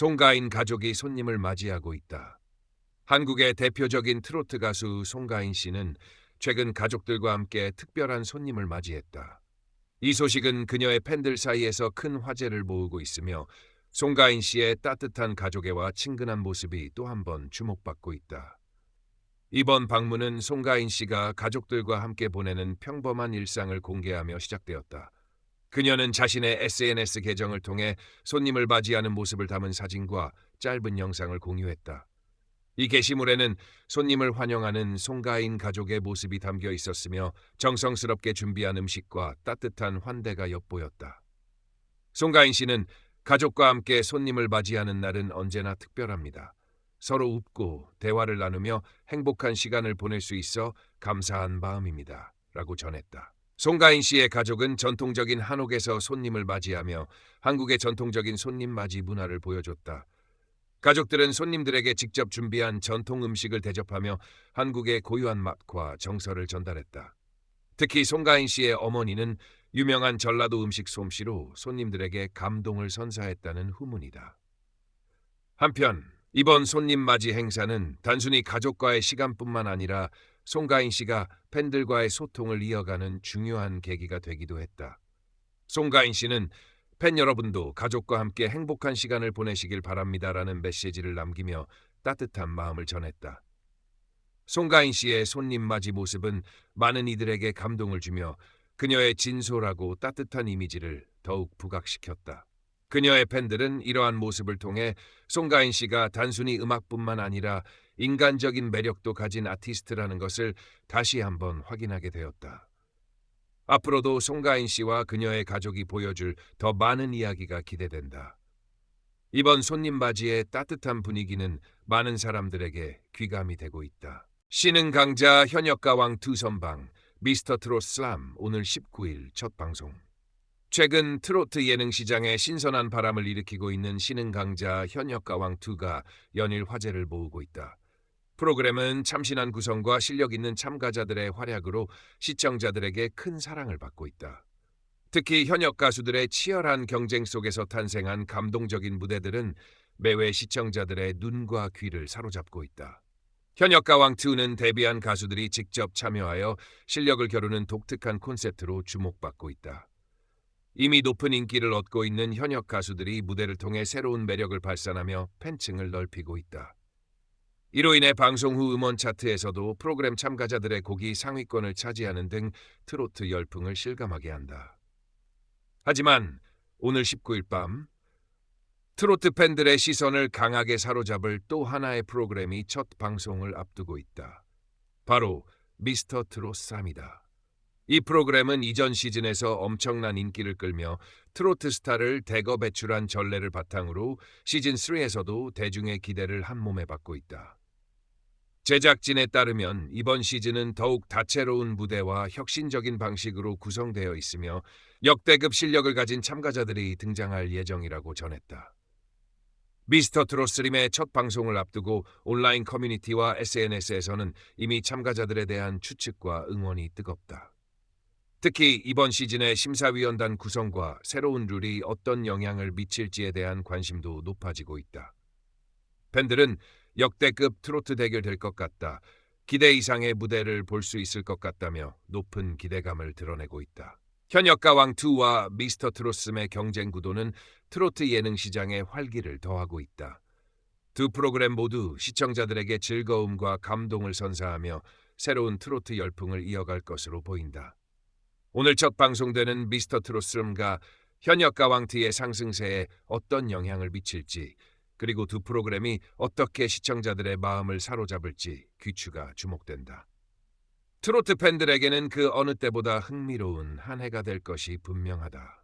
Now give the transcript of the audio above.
송가인 가족이 손님을 맞이하고 있다. 한국의 대표적인 트로트 가수 송가인 씨는 최근 가족들과 함께 특별한 손님을 맞이했다. 이 소식은 그녀의 팬들 사이에서 큰 화제를 모으고 있으며 송가인 씨의 따뜻한 가족애와 친근한 모습이 또 한 번 주목받고 있다. 이번 방문은 송가인 씨가 가족들과 함께 보내는 평범한 일상을 공개하며 시작되었다. 그녀는 자신의 SNS 계정을 통해 손님을 맞이하는 모습을 담은 사진과 짧은 영상을 공유했다. 이 게시물에는 손님을 환영하는 송가인 가족의 모습이 담겨 있었으며 정성스럽게 준비한 음식과 따뜻한 환대가 엿보였다. 송가인 씨는 가족과 함께 손님을 맞이하는 날은 언제나 특별합니다. 서로 웃고 대화를 나누며 행복한 시간을 보낼 수 있어 감사한 마음입니다. 라고 전했다. 송가인 씨의 가족은 전통적인 한옥에서 손님을 맞이하며 한국의 전통적인 손님 맞이 문화를 보여줬다. 가족들은 손님들에게 직접 준비한 전통 음식을 대접하며 한국의 고유한 맛과 정서를 전달했다. 특히 송가인 씨의 어머니는 유명한 전라도 음식 솜씨로 손님들에게 감동을 선사했다는 후문이다. 한편 이번 손님 맞이 행사는 단순히 가족과의 시간뿐만 아니라 송가인 씨가 팬들과의 소통을 이어가는 중요한 계기가 되기도 했다. 송가인 씨는 팬 여러분도 가족과 함께 행복한 시간을 보내시길 바랍니다라는 메시지를 남기며 따뜻한 마음을 전했다. 송가인 씨의 손님 맞이 모습은 많은 이들에게 감동을 주며 그녀의 진솔하고 따뜻한 이미지를 더욱 부각시켰다. 그녀의 팬들은 이러한 모습을 통해 송가인 씨가 단순히 음악뿐만 아니라 인간적인 매력도 가진 아티스트라는 것을 다시 한번 확인하게 되었다. 앞으로도 송가인 씨와 그녀의 가족이 보여줄 더 많은 이야기가 기대된다. 이번 손님 맞이의 따뜻한 분위기는 많은 사람들에게 귀감이 되고 있다. 신흥 강자 현역가왕 두선방 미스터 트롯 슬람 오늘 19일 첫 방송. 최근 트로트 예능 시장에 신선한 바람을 일으키고 있는 신흥 강자 현역가왕 2가 연일 화제를 모으고 있다. 프로그램은 참신한 구성과 실력 있는 참가자들의 활약으로 시청자들에게 큰 사랑을 받고 있다. 특히 현역 가수들의 치열한 경쟁 속에서 탄생한 감동적인 무대들은 매회 시청자들의 눈과 귀를 사로잡고 있다. 현역 가왕 2는 데뷔한 가수들이 직접 참여하여 실력을 겨루는 독특한 콘셉트로 주목받고 있다. 이미 높은 인기를 얻고 있는 현역 가수들이 무대를 통해 새로운 매력을 발산하며 팬층을 넓히고 있다. 이로 인해 방송 후 음원 차트에서도 프로그램 참가자들의 곡이 상위권을 차지하는 등 트로트 열풍을 실감하게 한다. 하지만 오늘 19일 밤 트로트 팬들의 시선을 강하게 사로잡을 또 하나의 프로그램이 첫 방송을 앞두고 있다. 바로 미스터 트롯 3이다. 이 프로그램은 이전 시즌에서 엄청난 인기를 끌며 트로트 스타를 대거 배출한 전례를 바탕으로 시즌 3에서도 대중의 기대를 한 몸에 받고 있다. 제작진에 따르면 이번 시즌은 더욱 다채로운 무대와 혁신적인 방식으로 구성되어 있으며 역대급 실력을 가진 참가자들이 등장할 예정이라고 전했다. 미스터 트롯스림의 첫 방송을 앞두고 온라인 커뮤니티와 SNS에서는 이미 참가자들에 대한 추측과 응원이 뜨겁다. 특히 이번 시즌의 심사위원단 구성과 새로운 룰이 어떤 영향을 미칠지에 대한 관심도 높아지고 있다. 팬들은 역대급 트로트 대결 될 것 같다. 기대 이상의 무대를 볼 수 있을 것 같다며 높은 기대감을 드러내고 있다. 현역 가왕 2와 미스터 트로스의 경쟁 구도는 트로트 예능 시장에 활기를 더하고 있다. 두 프로그램 모두 시청자들에게 즐거움과 감동을 선사하며 새로운 트로트 열풍을 이어갈 것으로 보인다. 오늘 첫 방송되는 미스터 트로스름과 현역 가왕 2의 상승세에 어떤 영향을 미칠지 그리고 두 프로그램이 어떻게 시청자들의 마음을 사로잡을지 귀추가 주목된다. 트로트 팬들에게는 그 어느 때보다 흥미로운 한 해가 될 것이 분명하다.